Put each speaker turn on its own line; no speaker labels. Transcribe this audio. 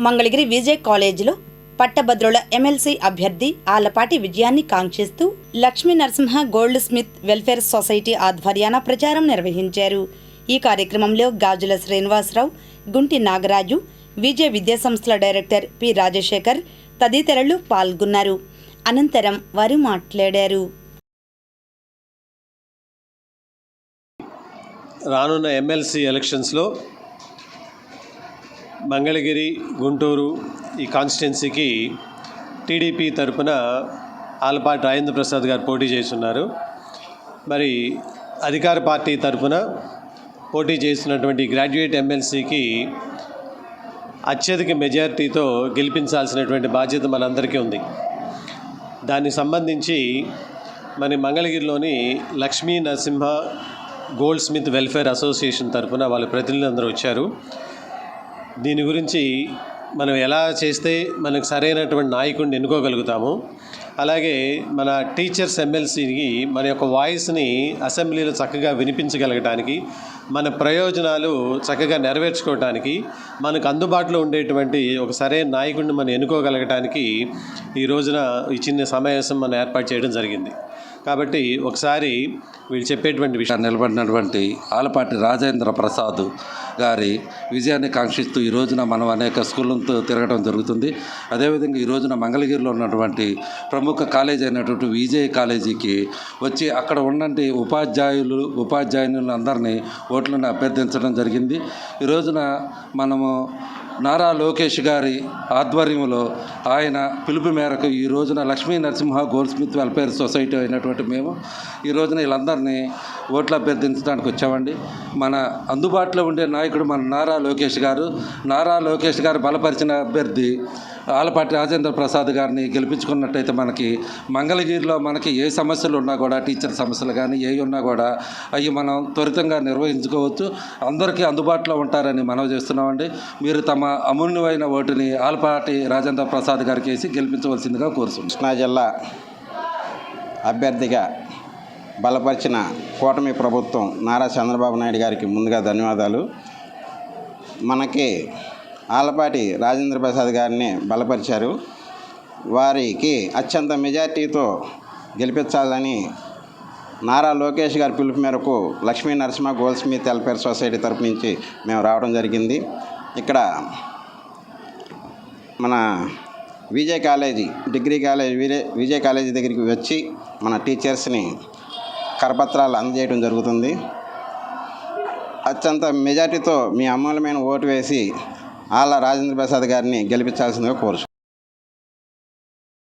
మంగళగిరి విజయ్ కాలేజీలో పట్టభద్రుల ఎమ్మెల్సీ అభ్యర్థి ఆలపాటి విజయాన్ని కాంక్షిస్తూ Lakshmi Narasimha goldsmith welfare society ఆధ్వర్యాన ప్రచారం నిర్వహించారు. ఈ కార్యక్రమంలో గాజుల శ్రీనివాసరావు గుంటి నాగరాజు విజయ విద్యాసంస్థల డైరెక్టర్ పి రాజశేఖర్ తదితరులు పాల్గొన్నారు. అనంతరం వారు మాట్లాడారు.
రానున్న ఎమ్మెల్సీ ఎలక్షన్స్లో మంగళగిరి గుంటూరు ఈ కాన్స్టిట్యున్సీకి టీడీపీ తరపున ఆలపాటి రాజేంద్ర ప్రసాద్ గారు పోటీ చేస్తున్నారు. మరి అధికార పార్టీ తరపున పోటీ చేస్తున్నటువంటి గ్రాడ్యుయేట్ ఎమ్మెల్సీకి అత్యధిక మెజారిటీతో గెలిపించాల్సినటువంటి బాధ్యత మనందరికీ ఉంది. దానికి సంబంధించి మరి మంగళగిరిలోని Lakshmi Narasimha goldsmith welfare association తరపున వాళ్ళ ప్రతినిధులు అందరూ వచ్చారు. దీని గురించి మనం ఎలా చేస్తే మనకు సరైనటువంటి నాయకుడిని ఎన్నుకోగలుగుతాము? అలాగే మన టీచర్స్ ఎమ్మెల్సీకి మన యొక్క వాయిస్ని అసెంబ్లీలో చక్కగా వినిపించగలగటానికి మన ప్రయోజనాలు చక్కగా నెరవేర్చుకోవటానికి మనకు అందుబాటులో ఉండేటువంటి ఒక సరైన నాయకుడిని మనం ఎన్నుకోగలగటానికి ఈ రోజున ఈ చిన్న సమావేశం మనం ఏర్పాటు చేయడం జరిగింది. కాబట్టి ఒకసారి వీళ్ళు చెప్పేటువంటి విషయం.
నిలబడినటువంటి ఆలపాటి రాజేంద్ర ప్రసాద్ గారి విజయాన్ని కాంక్షిస్తూ ఈ రోజున మనం అనేక స్కూళ్ళతో తిరగడం జరుగుతుంది. అదేవిధంగా ఈ రోజున మంగళగిరిలో ఉన్నటువంటి ప్రముఖ ప్రముఖ కాలేజ్ అయినటువంటి విజయ్ కాలేజీకి వచ్చి అక్కడ ఉన్నటువంటి ఉపాధ్యాయులు ఉపాధ్యాయులు అందరినీ ఓట్లను అభ్యర్థించడం జరిగింది. ఈ రోజున మనము నారా లోకేష్ గారి ఆధ్వర్యంలో ఆయన పిలుపు మేరకు ఈ రోజున Lakshmi Narasimha goldsmith welfare society అయినటువంటి మేము ఈ రోజున వీళ్ళందరినీ ఓట్లు అభ్యర్థించడానికి వచ్చామండి. మన అందుబాటులో ఉండే నాయకుడు మన నారా లోకేష్ గారు. నారా లోకేష్ గారు బలపరిచిన అభ్యర్థి ఆలపాటి రాజేంద్ర ప్రసాద్ గారిని గెలిపించుకున్నట్టయితే మనకి మంగళగిరిలో మనకి ఏ సమస్యలు ఉన్నా కూడా టీచర్ సమస్యలు కానీ ఏ ఉన్నా కూడా అవి మనం త్వరితంగా నిర్వహించుకోవచ్చు. అందరికీ అందుబాటులో ఉంటారని మనవి చేస్తున్నామండి. మీరు తమ అమూల్యమైన ఓటుని ఆలపాటి రాజేంద్ర ప్రసాద్ గారికి వేసి గెలిపించవలసిందిగా కోరుతున్నాం.
కృష్ణా జిల్లా అభ్యర్థిగా బలపరిచిన కూటమి ప్రభుత్వం నారా చంద్రబాబు నాయుడు గారికి ముందుగా ధన్యవాదాలు. మనకి ఆలపాటి రాజేంద్ర ప్రసాద్ గారిని బలపరిచారు. వారికి అత్యంత మెజార్టీతో గెలిపించాలని నారా లోకేష్ గారి పిలుపు మేరకు Lakshmi Narasimha goldsmith welfare society తరపు నుంచి మేము రావడం జరిగింది. ఇక్కడ మన Vijay college degree college Vijay Vijay college దగ్గరికి వచ్చి మన టీచర్స్ని కరపత్రాలు అందజేయడం జరుగుతుంది. అత్యంత మెజార్టీతో మీ అమూల్యమైన ఓటు వేసి ఆళ్ళ రాజేంద్ర ప్రసాద్ గారిని గెలిపించాల్సిందిగా కోరుచు